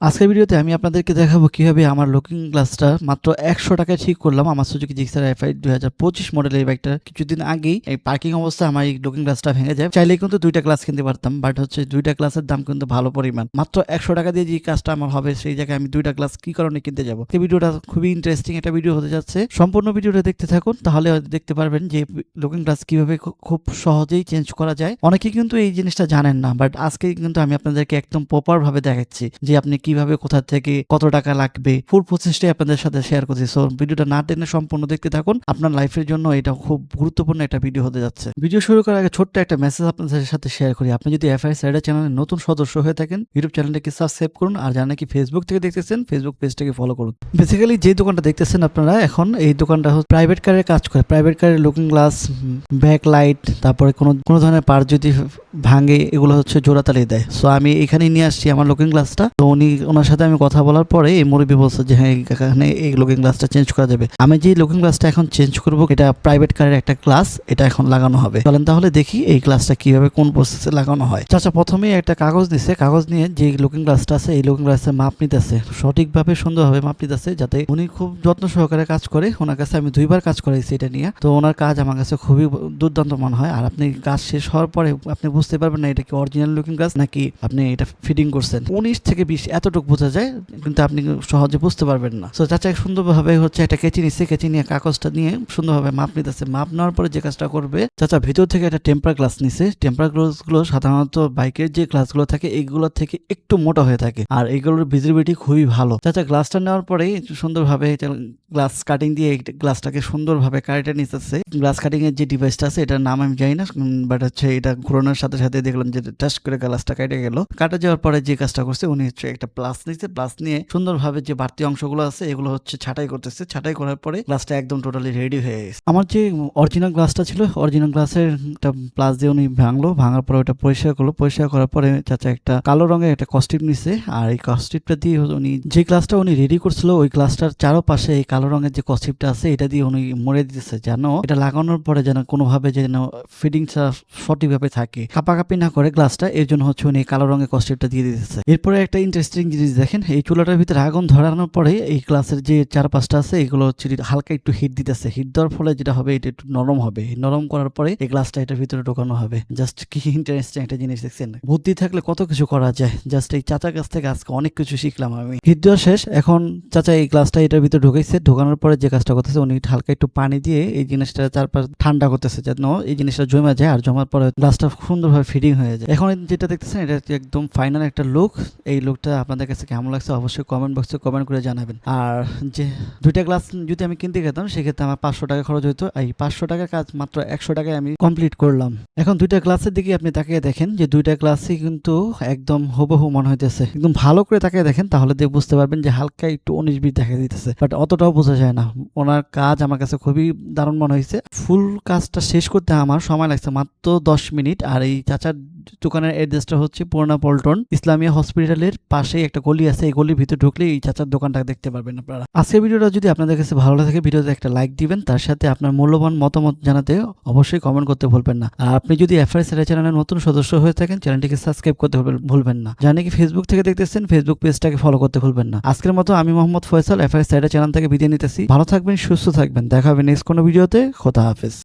আজকের ভিডিওতে আমি আপনাদেরকে দেখাবো কীভাবে আমার লুকিং গ্লাসটা মাত্র একশো টাকায় ঠিক করলাম। আমার সুজুকি জিক্সার এফআই দুই পঁচিশ মডেলের বাইকটা কিছুদিন আগেই এই পার্কিং অবস্থায় আমার এই লুকিং গ্লাসটা ভেঙে যায়। চাইলে কিন্তু দুইটা গ্লাস কিনতে পারতাম বাট হচ্ছে দুইটা গ্লাসের দাম কিন্তু ভালো পরিমাণ। মাত্র একশো টাকা দিয়ে যে কাজটা আমার হবে, সেই জায়গায় আমি দুইটা গ্লাস কি কারণে কিনতে যাব? এই ভিডিওটা খুবই ইন্টারেস্টিং একটা ভিডিও হতে যাচ্ছে। সম্পূর্ণ ভিডিওটা দেখতে থাকুন, তাহলে দেখতে পারবেন যে লুকিং গ্লাস কীভাবে খুব সহজেই চেঞ্জ করা যায়। অনেকে কিন্তু এই জিনিসটা জানেন না বাট আজকে কিন্তু আমি আপনাদেরকে একদম প্রপার ভাবে দেখাচ্ছি যে আপনি কীভাবে, কোথা থেকে, কত টাকা লাগবে ফুল প্রসেসটাই আপনাদের সাথে শেয়ার করছি। সো ভিডিওটা না টেনে সম্পূর্ণ দেখতে থাকুন। আপনার লাইফের জন্য এটা খুব গুরুত্বপূর্ণ একটা ভিডিও হতে যাচ্ছে। ভিডিও শুরু করার আগে ছোট্ট একটা মেসেজ আপনাদের সাথে শেয়ার করি। আপনি যদি এফআই সাইডের চ্যানেলের নতুন সদস্য হয়ে থাকেন ইউটিউব চ্যানেলটাকে সাবস্ক্রাইব করুন। আর যারা নাকি ফেসবুক থেকে দেখতেছেন ফেসবুক পেজটাকে ফলো করুন। বেসিক্যালি যে দোকানটা দেখতেছেন আপনারা, এখন এই দোকানটা হচ্ছে প্রাইভেট কারের কাজ করে। প্রাইভেট কারের লুকিং গ্লাস ব্যাক লাইট তারপরে কোনো কোনো ধরনের পার্ট যদি ভাঙে, এগুলো হচ্ছে জোড়াতালি দেয়। সো আমি এখানে নিয়ে আসছি আমার লুকিং গ্লাসটা তো উনি ওনার সাথে আমি কথা বলার পরে এই মুরব্বী বলছে যে হ্যাঁ এখানে এই লুকিং গ্লাসটা চেঞ্জ করা যাবে। আমি যে লুকিং গ্লাসটা এখন চেঞ্জ করব, এটা প্রাইভেট কারের একটা গ্লাস এটা এখন লাগানো হবে। চলেন তাহলে দেখি এই গ্লাসটা কীভাবে কোন প্রসেসে লাগানো হয়। চাচা প্রথমে একটা কাগজ দিছে, কাগজ নিয়ে যে লুকিং গ্লাসটা আছে, এই লুকিং গ্লাসের মাপ নিতেছে। সঠিকভাবে, সুন্দরভাবে মাপ নিতেছে যাতে উনি খুব যত্ন সহকারে কাজ করে। ওনার কাছে আমি দুইবার কাজ করাইছি এটা নিয়ে। তো ওনার কাজ আমার কাছে খুবই দুর্দান্ত মনে হয়। আর আপনি কাজ শেষ হওয়ার পরে আপনি বুঝতে পারবেন না এটা কি অরিজিনাল লুকিং গ্লাস নাকি আপনি এটা ফিটিং করছেন। উনিশ থেকে বিশ এতটুকু বোঝা যায়, কিন্তু আপনি সহজে বুঝতে পারবেন না। তো চাচা সুন্দরভাবে হচ্ছে একটা কেচি নিচ্ছে কেচি নিয়ে কাগজটা নিয়ে সুন্দরভাবে মাপ নিতেছে। মাপ নেওয়ার পরে যে কাজটা করবে, চাচা ভিতর থেকে একটা টেম্পার গ্লাস নিছে। টেম্পার গ্লাসগুলো সাধারণত বাইকের যে গ্লাসগুলো থাকে এইগুলো থেকে একটু মোটা হয়ে থাকে। আর এইগুলোর ভিজিবিলিটি খুবই ভালো। চাচা গ্লাসটা নেওয়ার পরে সুন্দরভাবে গ্লাস কাটিং দিয়ে গ্লাসটাকে সুন্দরভাবে কাটিয়ে নিতেছে। গ্লাস কাটিং এর যে ডিভাইসটা আছে, এটার নাম আমি জানি না বাট হচ্ছে এটা ঘোরানোর সাথে সাথে দেখলাম যে টাচ করে গ্লাসটা কেটে গেল। কাটা যাওয়ার পরে যে কাজটা করছে, উনি হচ্ছে একটা প্লাস নিচ্ছে প্লাস নিয়ে সুন্দরভাবে যে বাড়তি অংশগুলো আছে, এগুলো হচ্ছে ছাটাই করতেছে। ছাটাই করার পরে গ্লাসটা একদম টোটালি রেডি হয়ে গেছে। আমার যে অরিজিনাল গ্লাসটা ছিল অরিজিনাল গ্লাসের একটা প্লাস দিয়ে উনি ভাঙলো। ভাঙার পরে ওটা পরিষ্কার করল। পরিষ্কার করার পরে চাচা একটা কালো রঙের একটা কস্টিপ নিছে। আর এই কস্টিপটা দিয়ে উনি, যে গ্লাসটা উনি রেডি করছিল, ওই গ্লাসটার চারোপাশে এই কালো রঙের যে কস্টিপটা আছে, এটা দিয়ে উনি মরে দিতেছে যেন এটা লাগানোর পরে যেন কোনোভাবে যেন ফিটিংসটা সঠিকভাবে থাকে। কাপাকাপি না করে গ্লাসটা, এর জন্য হচ্ছে উনি কালো রঙের কস্টিপটা দিয়ে দিতেছে। এরপরে একটা ইন্টারেস্টিং জিনিস দেখেন, এই চুলাটার ভিতরে আগুন ধরানোর পরে এই গ্লাসের যে চারপাশটা আছে, এগুলো হচ্ছে হালকা একটু হিট দিতেছে। হিট দেওয়ার ফলে যেটা হবে, এটা একটু নরম হবে। নরম করার পরে এই গ্লাসটা এটার ভিতরে ঢোকানো হবে। জাস্ট কি ইন্টারেস্টিং একটা জিনিস দেখছেন। বুদ্ধি থাকলে কত কিছু করা যায়। জাস্ট এই চাচার কাছ থেকে আজকে অনেক কিছু শিখলাম আমি। হিট দেওয়া শেষ। এখন চাচা এই গ্লাসটা এটার ভিতরে ঢুকাইছে। ঢোকানোর পরে যে কাজটা করতেছে, উনি হালকা একটু পানি দিয়ে এই জিনিসটা চারপাশ ঠান্ডা করতেছে, যেন এই জিনিসটা জমে যায়। আর জমার পরে গ্লাসটা সুন্দরভাবে ফিটিং হয়ে যায়। এখন যেটা দেখতেছেন, এটা একদম ফাইনাল একটা লুক এই লুকটা আপনাদের কাছে কেমন লাগছে অবশ্যই কমেন্ট বক্সে কমেন্ট করে জানাবেন। আর যে দুইটা গ্লাস যদি আমি কিনতে গেতাম সেক্ষেত্রে আমার পাঁচশো টাকা খরচ হতো এই পাঁচশো টাকার কাজ মাত্র একশো টাকায় আমি কমপ্লিট করলাম। এখন দুইটা গ্লাসের দিকে আপনি তাকিয়ে দেখেন যে দুইটা গ্লাসই কিন্তু একদম হুবহু মনে হইতেছে। একদম ভালো করে তাকিয়ে দেখেন, তাহলে দিয়ে বুঝতে পারবেন যে হালকা একটু উনিশ বিশ দেখা দিতেছে বাট অতটাও বোঝা যায় না। ওনার কাজ আমার কাছে খুবই দারুণ মনে হয়েছে ফুল কাজটা শেষ করতে আমার সময় লাগছে মাত্র দশ মিনিট। আর এই চাচার দোকানের অ্যাড্রেসটা হচ্ছে পুরোনা পল্টন ইসলামিয়া হসপিটালের পাশেই একটা গলি আছে। এই গলির ভিতরে ঢুকলে এই চাচার দোকানটা দেখতে পারবেন আপনারা। আজকের ভিডিওটা যদি আপনাদের কাছে ভালো লাগে, ভিডিওতে একটা লাইক দিবেন, তার সাথে আপনার মূল্যবান মতামত জানাতে অবশ্যই কমেন্ট করতে ভুলবেন না। আর আপনি যদি এফআই সেরা চ্যানেলের নতুন সদস্য হয়ে থাকেন, চ্যানেলটিকে সাবস্ক্রাইব করতে ভুলবেন না। জানি কি ফেসবুক থেকে দেখতেছেন ফেসবুক পেজটাকে ফলো করতে ভুলবেন না। আজকের মতো আমি মোহাম্মদ ফয়সাল এফআই সেরা চ্যানেল থেকে বিদায় নিতেছি। ভালো থাকবেন, সুস্থ থাকবেন। দেখা হবে নেক্সট কোনো ভিডিওতে। খোদা হাফেজ।